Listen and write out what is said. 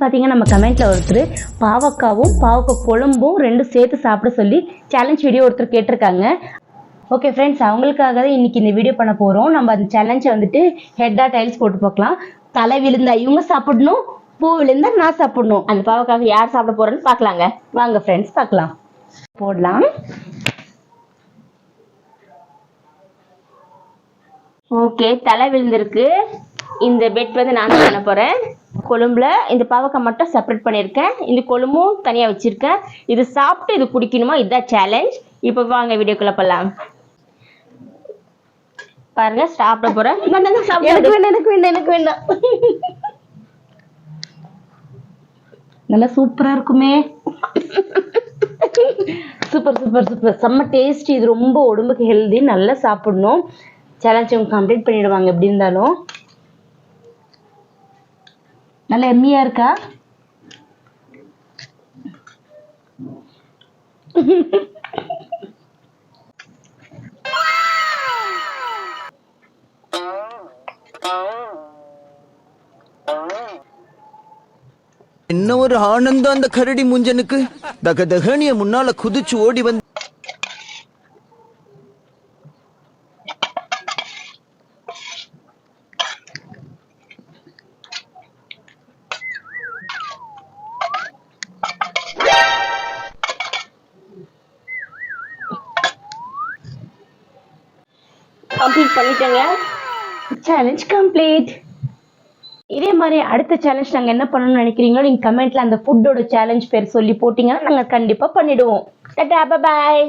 பார்த்தீங்கன்னா நம்ம கமெண்ட்ல ஒருத்தர் பாவக்காவும் பாவக்காய் குழம்பும் ரெண்டும் சேர்த்து சாப்பிட சொல்லி சேலஞ்ச் வீடியோ ஒருத்தர் கேட்டிருக்காங்க. ஓகே ஃப்ரெண்ட்ஸ் அவங்களுக்காக தான் இன்னைக்கு இந்த வீடியோ பண்ண போகிறோம் நம்ம அந்த சேலஞ்சை வந்துட்டு ஹெட்டாக டைல்ஸ் போட்டு பார்க்கலாம். தலை விழுந்தா இவங்க சாப்பிடணும் பூ விழுந்தா நான் சாப்பிடணும். அந்த பாவக்காக யார் சாப்பிட போறேன்னு பார்க்கலாங்க. வாங்க ஃப்ரெண்ட்ஸ் பார்க்கலாம். போடலாம். ஓகே தலை விழுந்திருக்கு. இந்த பெட் வந்து நான் பண்ண போறேன். கொழும்புல இந்த பாவக்காய் மட்டும் செப்பரேட் பண்ணியிருக்கேன். இந்த கொழும்பும் தனியாக வச்சிருக்கேன். இது சாப்பிட்டு இது குடிக்கணுமா? இதுதான் சேலஞ்ச் இப்போ வாங்க வீடியோக்குள்ள போகலாம் பாருங்க சாப்பிட சாப்பிடு. எனக்கு வேண்டாம் எனக்கு வேண்டாம் எனக்கு வேண்டாம். நல்லா சூப்பரா இருக்குமே. Super super super. செம்ம டேஸ்ட் இது ரொம்ப உடம்புக்கு ஹெல்தி நல்லா சாப்பிடணும். சேலஞ்ச் அவங்க கம்ப்ளீட் பண்ணிடுவாங்க எப்படி இருந்தாலும். நல்ல எம்மியா இருக்கா? என்ன ஒரு ஆனந்தம் அந்த கரடி முஞ்சனுக்கு. தக தகனிய முன்னால குதிச்சு ஓடி வந்து கம்ப்ளீட் பண்ணிட்டேங்க. சேலஞ்ச் கம்ப்ளீட் இதே மாதிரி அடுத்த சேலஞ்ச் நாங்கள் என்ன பண்ணணும்னு நினைக்கிறீங்களோ நீங்கள் கமெண்ட்ல அந்த ஃபுட்டோட சேலஞ்ச் பேர் சொல்லி போட்டிங்கன்னா நாங்கள் கண்டிப்பாக பண்ணிடுவோம். டாடா பாய்